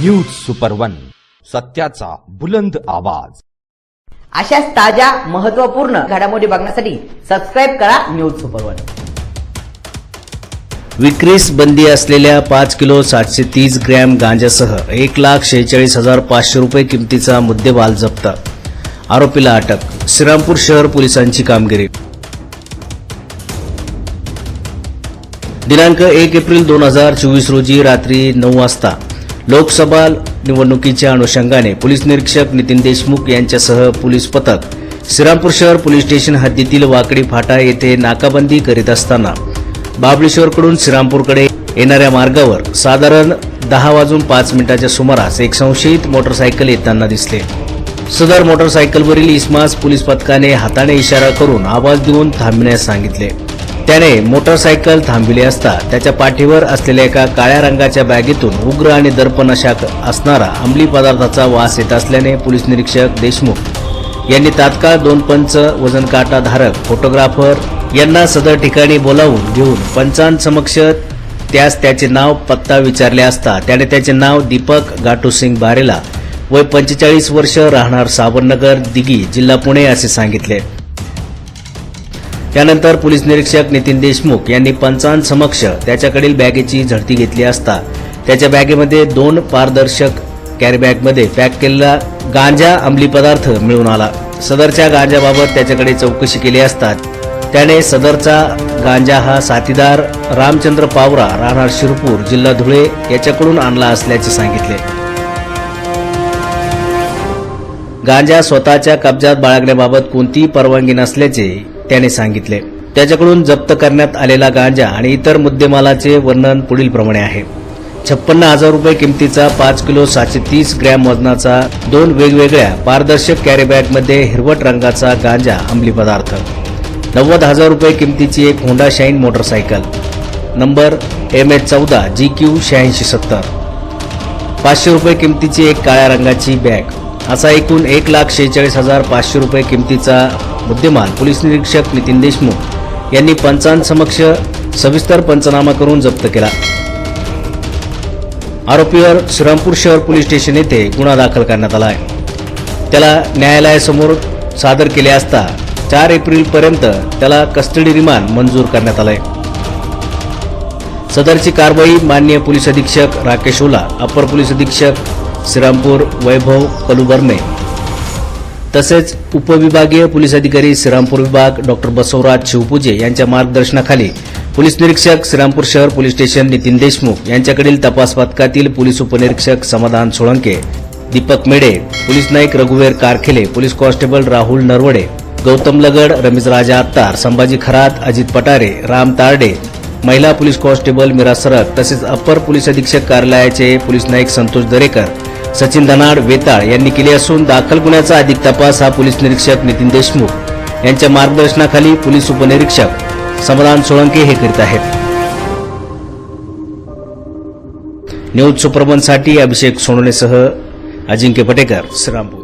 News super one सत्याचा बुलंद आवाज. अशाच ताज्या महत्त्वपूर्ण घडामोडी बघण्यासाठी सबस्क्राईब करा न्यूज सुपर वन विक्रीस बंदी असलेल्या पाच किलो सातशे तीस ग्रॅम गांजासह एक लाख शेहेचाळीस हजार पाचशे रुपये किमतीचा मुद्देमाल जप्त. आरोपीला अटक श्रीरामपूर शहर पोलिसांची कामगिरी. दिनांक एक एप्रिल दोन हजार चोवीस रोजी रात्री नऊ वाजता लोकसभा निवडणुकीच्या अनुषंगाने पोलीस निरीक्षक नितीन देशमुख यांच्यासह पोलीस पथक श्रीरामपूर शहर पोलीस स्टेशन हद्दीतील वाकडी फाटा येथे नाकाबंदी करीत असताना बाबळेश्वरकडून श्रीरामपूरकडे येणाऱ्या मार्गावर साधारण दहा वाजून पाच मिनिटाच्या सुमारास एक संशयित मोटरसायकल येताना दिसले. सदर मोटरसायकलवरील इस्मास पोलीस पथकाने हाताने इशारा करून आवाज देऊन थांबण्यास सांगितले. त्याने मोटरसायकल थांबविली असता त्याच्या पाठीवर असलेल्या एका काळ्या रंगाच्या बॅगेतून उग्र आणि दर्पनशा असणारा अंमली पदार्थाचा वास येत असल्याने पोलीस निरीक्षक देशमुख यांनी तात्काळ दोन पंच वजन काटा धारक फोटोग्राफर यांना सदर ठिकाणी बोलावून घेऊन पंचांसमक्ष त्यास त्याचे नाव पत्ता विचारले असता त्याने त्याचे नाव दीपक गाटूसिंग बारेला वय पंचेचाळीस वर्ष राहणार साबरनगर दिघी जिल्हा पुणे असे सांगितले. त्यानंतर पोलीस निरीक्षक नितीन देशमुख यांनी पंचांसमक्ष त्याच्याकडील बॅगेची झडती घेतली असता त्याच्या बॅगेमध्ये दोन पारदर्शक कॅरीबॅगमध्ये पॅक केलेला गांजा अंमली पदार्थ मिळून आला. सदरच्या गांजाबाबत त्याच्याकडे चौकशी केली असता त्याने सदरचा गांजा हा साथीदार रामचंद्र पावरा राहणार शिरपूर जिल्हा धुळे याच्याकडून आणला असल्याचे सांगितले. गांजा स्वतःच्या कब्जात बाळगण्याबाबत कोणतीही परवानगी नसल्याचे त्याने सांगितले त्याच्याकडून जप्त करण्यात आलेला गांजा आणि इतर मुद्देमालाचे वर्णन पुढील प्रमाणे आहे. छप्पन्न हजार रुपये किमतीचा पाच किलो सातशे तीस ग्रॅम वजनाचा दोन वेगवेगळ्या पारदर्शक कॅरीबॅगमध्ये हिरवट रंगाचा गांजा अंमली पदार्थ. नव्वद हजार रुपये किमतीची एक Honda shine motorcycle. Number M H चौदा जी क्यू शहाऐंशी सत्तर. पाचशे रुपये किमतीची एक काळ्या रंगाची बॅग. असा एकूण एक लाख शेहेचाळीस हजार पाचशे रुपये किमतीचा मुद्देमाल पोलीस निरीक्षक नितीन देशमुख यांनी पंचांसमक्ष सविस्तर पंचनामा करून जप्त केला. आरोपीवर श्रीरामपूर शहर पोलीस स्टेशन येथे गुन्हा दाखल करण्यात आला आहे. त्याला न्यायालयासमोर सादर केले असता चार एप्रिलपर्यंत त्याला कस्टडी रिमांड मंजूर करण्यात आलाय. सदरची कारवाई माननीय पोलीस अधीक्षक राकेश ओला अपर पोलीस अधीक्षक श्रीरामपूर वैभव कलुबर्मे. तसेच उपविभागीय पोलीस अधिकारी श्रीरामपूर विभाग डॉक्टर बसवराज शिवपूजे यांच्या मार्गदर्शनाखाली पोलीस निरीक्षक श्रीरामपूर शहर पोलीस स्टेशन नितीन देशमुख यांच्याकडील तपास पथकातील पोलीस उपनिरीक्षक समाधान सोळंके दीपक मेडे पोलीस नाईक रघुवीर कारखेले पोलीस कॉन्स्टेबल राहुल नरवडे गौतम लगड रमेश राजा अत्तार संभाजी खरात अजित पटारे राम तारडे महिला पोलीस कॉन्स्टेबल मीरा सरक तसेच अप्पर पोलीस अधीक्षक कार्यालयाचे पोलीस नाईक संतोष दरेकर सचिन धनाड वेताळ यांनी केली असून दाखल गुन्ह्याचा अधिक तपास हा पोलीस निरीक्षक नितीन देशमुख यांच्या मार्गदर्शनाखाली पोलीस उपनिरीक्षक समाधान सोळंके हे करीत आहेत. न्यूज सुप्रमनसाठी अभिषेक सोनवणेसह अजिंक्य पटेकर श्रीरामपूर.